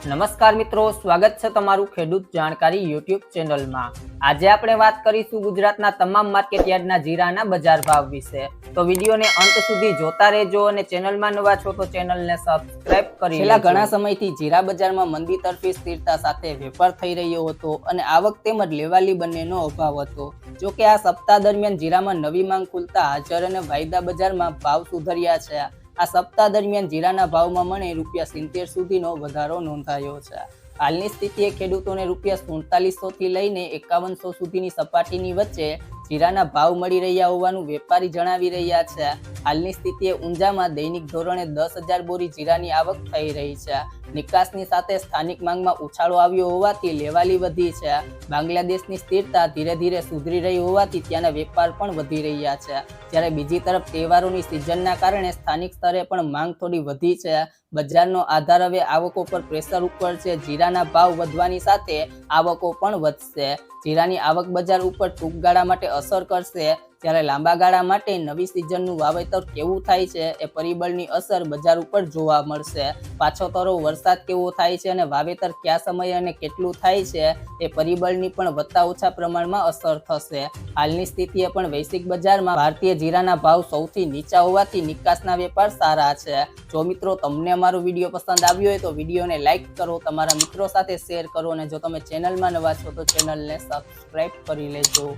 નમસ્કાર મિત્રો સ્વાગત છે તમારું ખેડૂત જાણકારી યુટ્યુબ ચેનલમાં. આજે આપણે વાત કરીશું ગુજરાતના તમામ માર્કેટ યાર્ડના જીરાના બજાર ભાવ વિશે. તો વિડીયોને અંત સુધી જોતા રહેજો અને ચેનલમાં નવા છો તો ચેનલને સબસ્ક્રાઇબ કરી છેલ્લા ઘણા સમયથી જીરા બજારમાં મંદી તરફી સ્થિરતા સાથે વેપાર થઈ રહ્યો હતો અને આવક તેમજ લેવાલી બંનેનો અભાવ હતો. જો કે આ સપ્તાહ દરમિયાન જીરામાં નવી માંગ ખુલતા હાજર અને વાયદા બજારમાં ભાવ સુધર્યા છે. આ સપ્તાહ દરમિયાન જીરાના ભાવમાં મને રૂપિયા સિત્તેર સુધીનો વધારો નોંધાયો છે. હાલની સ્થિતિએ ખેડૂતોને રૂપિયા સુડતાલીસોથી લઈને એકાવનસો સુધીની સપાટીની વચ્ચે જીરાના ભાવ મળી રહ્યા હોવાનું વેપારી જણાવી રહ્યા છે. હાલની સ્થિતિએ ઊંઝામાં દૈનિક ધોરણે દસ હજાર બોરી જીરાની આવક થઈ રહી છે. નિકાસની સાથે સ્થાનિક માંગમાં ઉછાળો આવ્યો હોવાથી લેવાલી વધી છે. બાંગ્લાદેશની સ્થિરતા ધીરે ધીરે સુધરી રહી હોવાથી ત્યાંના વેપાર પણ વધી રહ્યા છે. જ્યારે બીજી તરફ તહેવારોની સિઝનના કારણે સ્થાનિક સ્તરે પણ માંગ થોડી વધી છે. બજારનો આધાર હવે આવકો પર પ્રેશર ઉપર છે. જીરાના ભાવ વધવાની સાથે આવકો પણ વધશે. જીરાની આવક બજાર ઉપર ટૂંક ગાળા માટે અસર કરશે. જ્યારે લાંબા ગાળા માટે નવી સિઝનનું વાવેતર કેવું થાય છે એ પરિબળની અસર બજાર ઉપર જોવા મળશે. પાછોતરો વરસાદ કેવો થાય છે અને વાવેતર કયા સમયે અને કેટલું થાય છે એ પરિબળની પણ વધતા ઓછા પ્રમાણમાં અસર થશે. હાલની સ્થિતિએ પણ વૈશ્વિક બજારમાં ભારતીય જીરાના ભાવ સૌથી નીચા હોવાથી નિકાસના વેપાર સારા છે. જો મિત્રો તમને અમારો વીડિયો પસંદ આવ્યો હોય તો વિડીયોને લાઇક કરો, તમારા મિત્રો સાથે શેર કરો અને જો તમે ચેનલમાં નવા છો તો ચેનલને સબસ્ક્રાઈબ કરી લેજો.